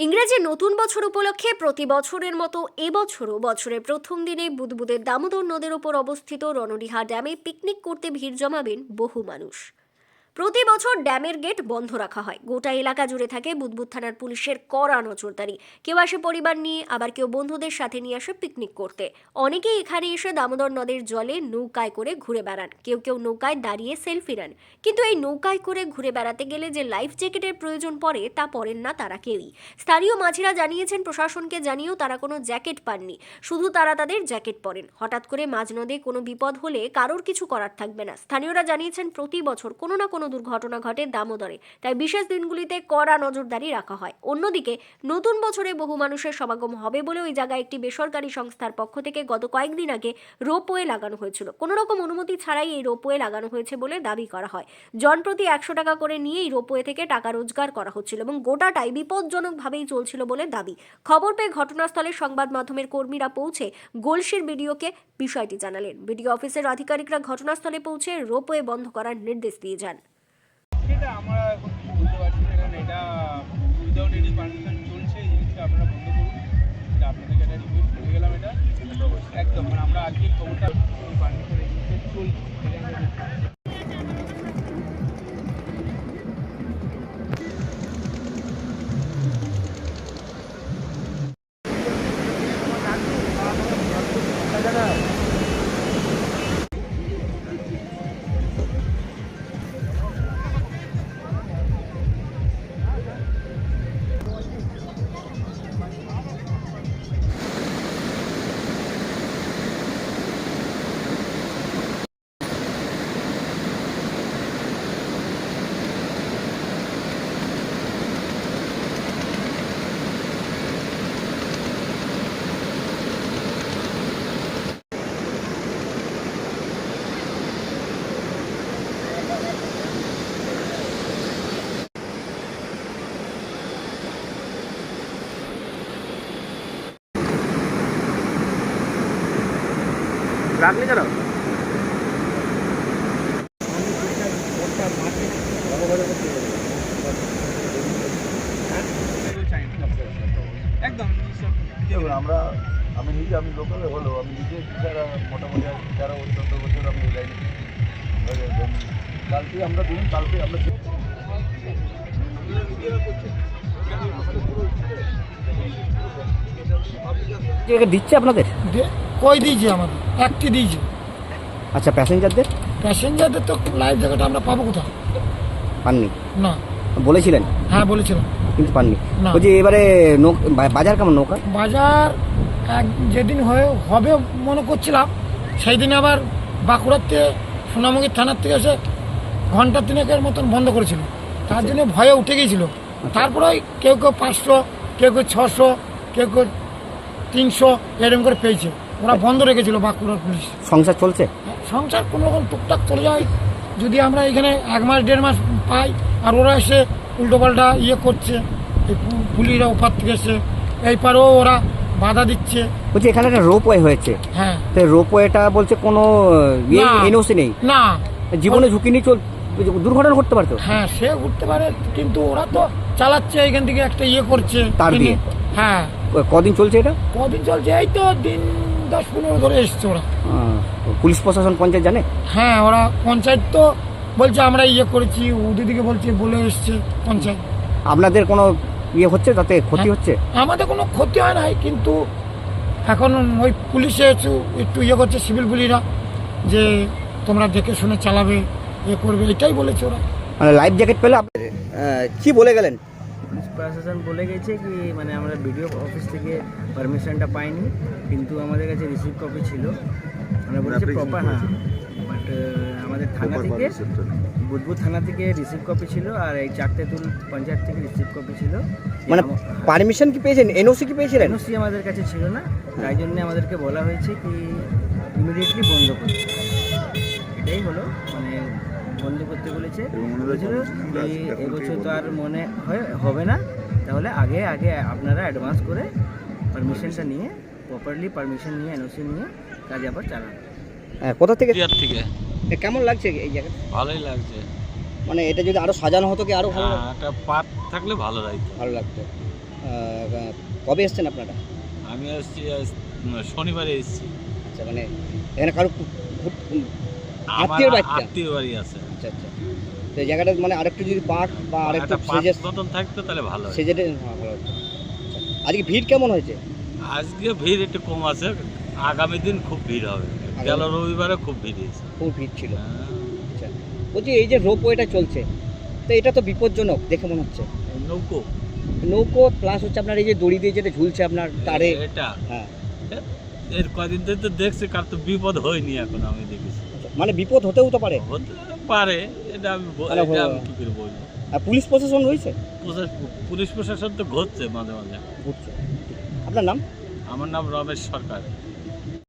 যে নতুন বছর উপলক্ষে প্রতি বছরের মতো এবছরও বছরের প্রথম দিনে বুদবুদের দামোদর নদের ওপর অবস্থিত রণডিহা ড্যামে পিকনিক করতে ভিড় জমাবেন বহু মানুষ। প্রতি বছর ড্যামের গেট বন্ধ রাখা হয়। গোটা এলাকা জুড়ে থাকে বুদবুদ থানার পুলিশের কড়া নজরদারি। কেউ আসে পরিবার নিয়ে, আবার কেউ বন্ধুদের সাথে নিয়ে আসে পিকনিক করতে। অনেকেই এখানে এসে দামোদর নদের জলে নৌকায় করে ঘুরে বেড়ান। কেউ কেউ নৌকায় দাঁড়িয়ে সেলফি নেন। কিন্তু এই নৌকায় করে ঘুরে বেড়াতে গেলে যে লাইফ জ্যাকেটের প্রয়োজন পড়ে, তা পড়েন না তারা কেউই। স্থানীয় মাঝিরা জানিয়েছেন, প্রশাসনকে জানিয়েও তারা কোনো জ্যাকেট পাননি। শুধু তারা তাদের জ্যাকেট পরেন। হঠাৎ করে মাঝ নদে কোনো বিপদ হলে কারোর কিছু করার থাকবে না। স্থানীয়রা জানিয়েছেন, প্রতি বছর কোনো না কোনো দুর্ঘটনা ঘটে দামোদরে। তাই বিশেষ দিনগুলিতে কড়া নজরদারি রাখা হয়। অন্যদিকে, নতুন বছরে বহু মানুষের সমাগম হবে বলে ওই জায়গায় একটি বেসরকারি সংস্থার পক্ষ থেকে গত কয়েকদিন আগে রোপওয়ে লাগানো হয়েছিল। কোনো রকম অনুমতি ছাড়াই এই রোপওয়ে লাগানো হয়েছে বলে দাবি করা হয়। জনপ্রতি একশো টাকা করে নিয়ে এই রোপওয়ে থেকে টাকা রোজগার করা হচ্ছিল এবং গোটাটাই বিপজ্জনকভাবেই চলছিল বলে দাবি। খবর পেয়ে ঘটনাস্থলে সংবাদ মাধ্যমের কর্মীরা পৌঁছে গোলসির বিডিওকে বিষয়টি জানালেন। বিডিও অফিসের আধিকারিকরা ঘটনাস্থলে পৌঁছে রোপওয়ে বন্ধ করার নির্দেশ দিয়ে যান। সেটা আমরা এখন কিছু বলতে পারছি না, কারণ এটা উইদাউট এনি পারমিশন চলছে, এই জিনিসটা আপনারা বন্ধ করুন। এটা আপনাদেরকে একটা রিকোয়েস্ট করে গেলাম এটা। একদম মানে আমরা আজকে খবরটা পারমিশন এই জিনিসটা চলছে। রাখলি কেন? একদম আমরা আমি নিজে আমি লোকালে হলেও আমি নিজে যারা মোটামুটি তেরো চোদ্দ বছর আমি এই লাইনে কালকে আমরা দিন কালকে আমরা দিচ্ছে আপনাদের? কই দিয়েছে আমাদের? একটি দিয়েছে আচ্ছা প্যাসেঞ্জারদের প্যাসেঞ্জারদের তো লাইফ জ্যাকেট আমরা পাবো কোথাও পাননি। না। বলেছিলেন? হ্যাঁ বলেছিলাম। কিন্তু পাননি। বলছি এবারে বাজার কেমন নৌকা? বাজার এক যেদিন হয়ে হবে মনে করছিলাম সেই দিন আবার বাঁকুড়ার থেকে সোনামুখী থানার থেকে এসে ঘণ্টা তিনেকের মতন বন্ধ করেছিল। তার জন্য ভয়ে উঠে গিয়েছিল। তারপরে ওই কেউ কেউ পাঁচশো কেউ কেউ ছশো কেউ কেউ তিনশো এরকম করে পেয়েছে। ওরা বন্ধ রেখেছিল বাঁকুড়ার পুলিশ। সংসার চলছে? সংসার কোনো রকম টুকটাক চলে যায়। যদি আমরা এখানে এক মাস দেড় মাস পাই আর ওরা এসে উল্টোপাল্টা ইয়ে করছে এই পুলিশরা ওপার থেকে এসে এই পারেও ওরা বাধা দিচ্ছে। বলছি এখানে একটা রোপওয়ে হয়েছে। হ্যাঁ। তো রোপওয়েটা বলছে কোনো। এনওসি নেই? না। জীবনে ঝুঁকি নিয়ে চল দুর্ঘটনা ঘটতে পারতো? হ্যাঁ সে উঠতে পারে কিন্তু ওরা তো চালাচ্ছে এখান থেকে একটা ইয়ে করছে। তার দিয়ে? হ্যাঁ। কদিন চলছে এটা? কদিন চলছে এই তো দিন দশ পনেরো ধরে এসছে ওরা। পুলিশ প্রশাসন পঞ্চায়েত জানে? হ্যাঁ ওরা পঞ্চায়েত তো বলছে আমরা ইয়ে করেছি ওদের দিকে বলছে বলে এসছে পঞ্চায়েত। আপনাদের কোনো ইয়ে হচ্ছে তাতে? ক্ষতি হ্যাঁ। হচ্ছে? আমাদের কোনো ক্ষতি হয় নাই কিন্তু এখন ওই পুলিশে একটু একটু ইয়ে করছে সিভিল পুলিশরা যে তোমরা দেখে শুনে চালাবে ইয়ে করবে এটাই বলেছে ওরা। মানে লাইফ জ্যাকেট পেলে আপনাদের কি বলে গেলেন? প্রশাসন বলে গেছে কি মানে আমরা বিডিও অফিস থেকে পারমিশনটা পাইনি কিন্তু আমাদের কাছে রিসিভ কপি ছিল। আমরা বলছি প্রপার হ্যাঁ। বাট আমাদের থানা থেকে বুধবুদ থানা থেকে রিসিভ কপি ছিল আর এই চারটে তুল পঞ্চায়েত থেকে রিসিভ কপি ছিল। মানে পারমিশন কি পেয়েছেন? এনওসি কি পেয়েছিলেন? এনওসি আমাদের কাছে ছিল না। তাই জন্য আমাদেরকে বলা হয়েছে কি ইমিডিয়েটলি বন্ধ করতে এটাই হলো মানে বন্ধ করতে বলেছে। এবছর তো আর মনে হয় হবে না। তাহলে আগে আগে আপনারা অ্যাডভান্স করে পারমিশনটা নিয়ে প্রপারলি পারমিশন নিয়ে এনওসি নিয়ে কাজ আবার চালান। হ্যাঁ, কোথা থেকে? থেকে। কেমন লাগছে এই জায়গাটা? ভালোই লাগছে। মানে এটা যদি আরও সাজানো হতো কি আরও ভালো হ্যাঁ, একটা পার্ক থাকলে ভালো লাগতো। ভালো লাগতো। কবে এসছেন আপনারা? আমি আসছি আজ শনিবারে এসেছি। আচ্ছা মানে এখানে কারও? আত্মীয় বাড়ি আছে। আচ্ছা আচ্ছা। তো এই জায়গাটা মানে আরেকটু যদি পার্ক বা আরেকটু একটা পাঁচ মতন থাকতো তাহলে ভালো হয়। সেজেটে হ্যাঁ, ভালো হতো। আজকে ভিড় কেমন হয়েছে? আজকে ভিড় একটু কম আছে। আগামী দিন খুব ভিড় হবে। গেল রবিবারে খুব ভিড় হয়েছে। খুব ভিড় ছিল। হ্যাঁ, আচ্ছা। বলছি এই যে রোপওয়েটা চলছে তো এটা তো বিপজ্জনক দেখে মনে হচ্ছে। নৌকো। নৌকো প্লাস হচ্ছে আপনার এই যে দড়ি দিয়ে যেটা ঝুলছে আপনার তারে। এটা। হ্যাঁ। এর কদিন ধরে তো দেখছি কার তো বিপদ হয়নি এখন আমি দেখেছি। মানে বিপদ হতেও তো পারে। হতে পারে এটা আমি ব- এটা আমি কি করে বলব? আর পুলিশ প্রশাসন রয়েছে? প্রশাস- পুলিশ প্রশাসন তো ঘটছে মাঝে মাঝে। ঘুরছে। আপনার নাম? আমার নাম রমেশ সরকার।